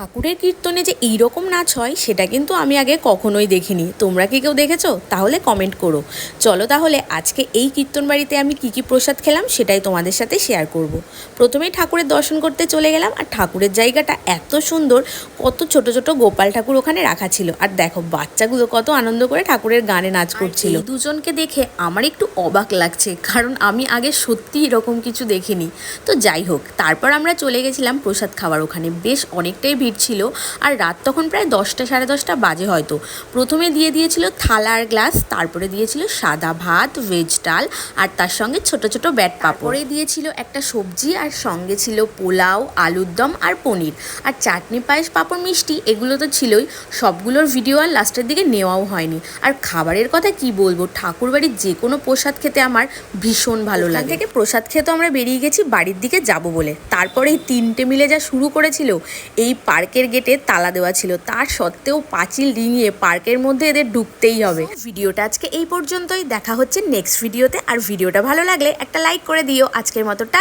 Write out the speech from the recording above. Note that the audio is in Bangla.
ঠাকুরের কীর্তনে যে এই রকম নাচ হয় সেটা কিন্তু আমি আগে কখনোই দেখিনি। তোমরা কি কেউ দেখেছ? তাহলে কমেন্ট করো। চলো তাহলে আজকে এই কীর্তন বাড়িতে আমি কি কি প্রসাদ খেলাম সেটাই তোমাদের সাথে শেয়ার করব। প্রথমেই ঠাকুরের দর্শন করতে চলে গেলাম আর ঠাকুরের জায়গাটা এত সুন্দর কত ছোট ছোট গোপাল ঠাকুর ওখানে রাখা ছিল। আর দেখো বাচ্চাগুলো কত আনন্দ করে ঠাকুরের গানে নাচ করছিল। দুজনকে দেখে আমার একটু অবাক লাগছে কারণ আমি আগে সত্যি এরকম কিছু দেখিনি। তো যাই হোক তারপর আমরা চলে গেছিলাম প্রসাদ খাওয়ার ওখানে। বেশ অনেকটাই ভিড় ছিল আর রাত তখন প্রায় দশটা সাড়ে দশটা বাজে হয়তো। প্রথমে দিয়ে দিয়েছিল থালা আর গ্লাস তারপরে দিয়েছিল সাদা ভাত ভেজ ডাল আর তার সঙ্গে ছোট ছোট ব্যাট পাপড়ে। দিয়েছিল একটা সবজি আর সঙ্গে ছিল পোলাও আলুর দম আর পনির। আর চাটনি পায়েস পাঁপড় মিষ্টি এগুলো তো ছিলই। সবগুলোর ভিডিও আর লাস্টের দিকে নেওয়াও হয়নি। আর খাবারের কথা কি বলব? ঠাকুরবাড়ির যে কোনো প্রসাদ খেতে আমার ভীষণ ভালো লাগে। থেকে প্রসাদ খেতে আমরা বেরিয়ে গেছি বাড়ির দিকে যাব বলে। তারপরে এই তিনটে মিলে যা শুরু করেছিল এই পার্কের গেটে তালা দেওয়া ছিল। তার সত্ত্বেও পাঁচিল ডিঙিয়ে পার্কের মধ্যে এদের ঢুকতেই হবে। ভিডিওটা আজকে এই পর্যন্তই। দেখা হচ্ছে নেক্সট ভিডিওতে আর ভিডিওটা ভালো লাগলে একটা লাইক করে দিও। আজকের মতো টাটা।